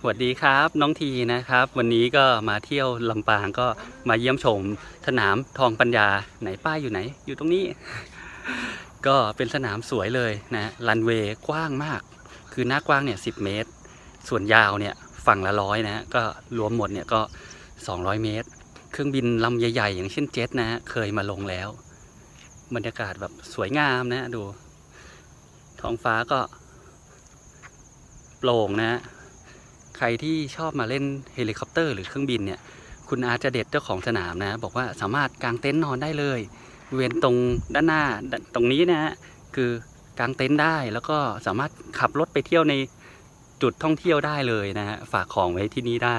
สวัสดีครับน้องทีนะครับ วันนี้ก็มาเที่ยวลำปางก็มาเยี่ยมชม สนามทองปัญญาไหนป้ายอยู่ไหน อยู่ตรงนี้ ก็เป็นสนามสวยเลยนะรันเวย์กว้างมาก คือหน้ากว้างเนี่ยสิเมตร ส่วนยาวเนี่ยฝั่งละร้อยนะก็รวมหมดเนี่ยก็ 200 เมตร เครื่องบินลำใหญ่ๆ อย่างเช่นเจ็ตนะเคยมาลงแล้ว บรรยากาศแบบสวยงามนะดู ท้องฟ้าก็โปร่งนะ ใครที่ชอบมาเล่นเฮลิคอปเตอร์หรือเครื่องบินเนี่ย คุณอาร์ตจะเด็ดเจ้าของสนามนะ บอกว่าสามารถกางเต็นท์นอนได้เลยบริเวณตรงด้านหน้าตรงนี้นะฮะคือกางเต็นท์ได้แล้วก็สามารถขับรถไปเที่ยวในจุดท่องเที่ยวได้เลยนะฮะฝากของไว้ที่นี่ได้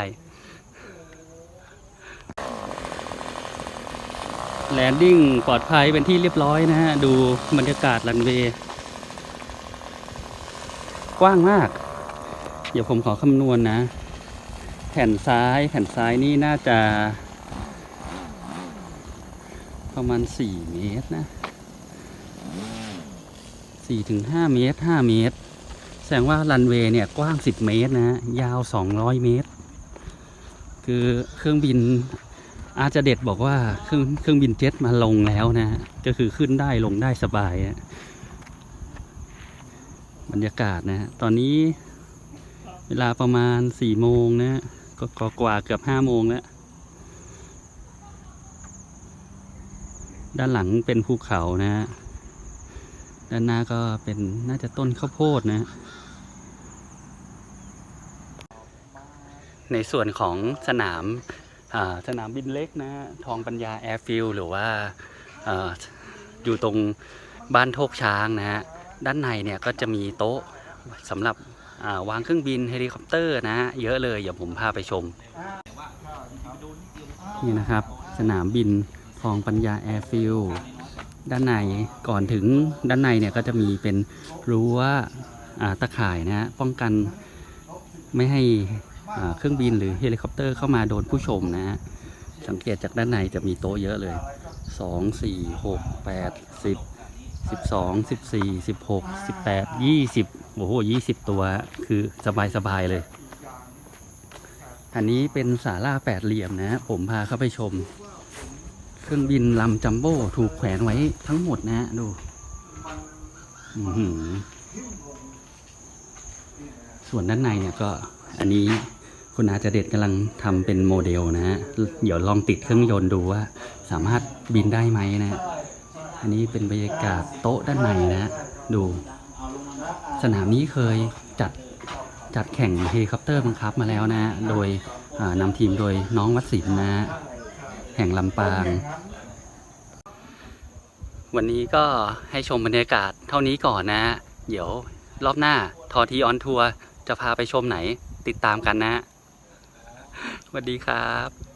แลนดิ้งปลอดภัยเป็นที่เรียบร้อยนะฮะ ดูบรรยากาศรันเวย์กว้างมาก ดี๋ยวผมขอคำนวณนะ แผ่นซ้ายแผ่นซ้ายนี่น่าจะ ประมาณ4เมตรนะ4ถึง5เมตร5เมตร แสดงว่ารันเวย์เนี่ยกว้าง10เมตรนะ ยาว200เมตร คือเครื่องบินอาจจะเด็ดบอกว่าเครื่องเครื่องบินเจ็ตมาลงแล้วนะ ก็คือขึ้นได้ลงได้สบายนะบรรยากาศนะ ตอนนี้ เวลาประมาณสี่โมงนะ ก็กว่าเกือบห้าโมงแล้ว ด้านหลังเป็นภูเขานะด้านหน้าก็เป็นน่าจะต้นข้าวโพดนะ ในส่วนของสนามาสนามบินเล็กนะทองปัญญาแอร์ฟิลหรือว่าอาอยู่ตรงบ้านโทกช้างนะฮะ ด้านในเนี่ยก็จะมีโต๊ะสำหรับ วางเครื่องบินเฮลิคอปเตอร์นะฮะเยอะเลยเดี๋ยวผมพาไปชม นี่นะครับ สนามบินทองปัญญาแอร์ฟิลด้านในก่อนถึงด้านในเนี่ยก็จะมีเป็นรั้วอ่าตะข่ายนะฮะป้องกันไม่ให้เครื่องบินหรือเฮลิคอปเตอร์เข้ามาโดนผู้ชมนะฮะสังเกตจากด้านในจะมีโต๊ะเยอะเลย 2 4 6 8 10 สิบสองสิบสี่สิบหกสิบแปดยี่สิบโอ้โหยี่สิบตัวคือสบายสบายเลย อันนี้เป็นศาลาแปดเหลี่ยมนะ ผมพาเข้าไปชม เครื่องบินลำจัมโบ้ถูกแขวนไว้ทั้งหมดนะดูส่วนด้านในเนี่ยก็อันนี้คุณอาจจะเด็ดกำลังทำเป็นโมเดลนะฮะ เดี๋ยวลองติดเครื่องยนต์ดูว่า สามารถบินได้ไหมนะ อันนี้เป็นบรรยากาศโต๊ะด้านในนะดู สนามนี้เคยจัดจัดแข่งเฮลิคอปเตอร์บังคับมาแล้วนะ โดยนำทีมโดยน้องวัดศิลป์นะแห่งลำปาง วันนี้ก็ให้ชมบรรยากาศเท่านี้ก่อนนะ เดี๋ยวรอบหน้าทอทีออนทัวร์จะพาไปชมไหนติดตามกันนะสวัสดีครับ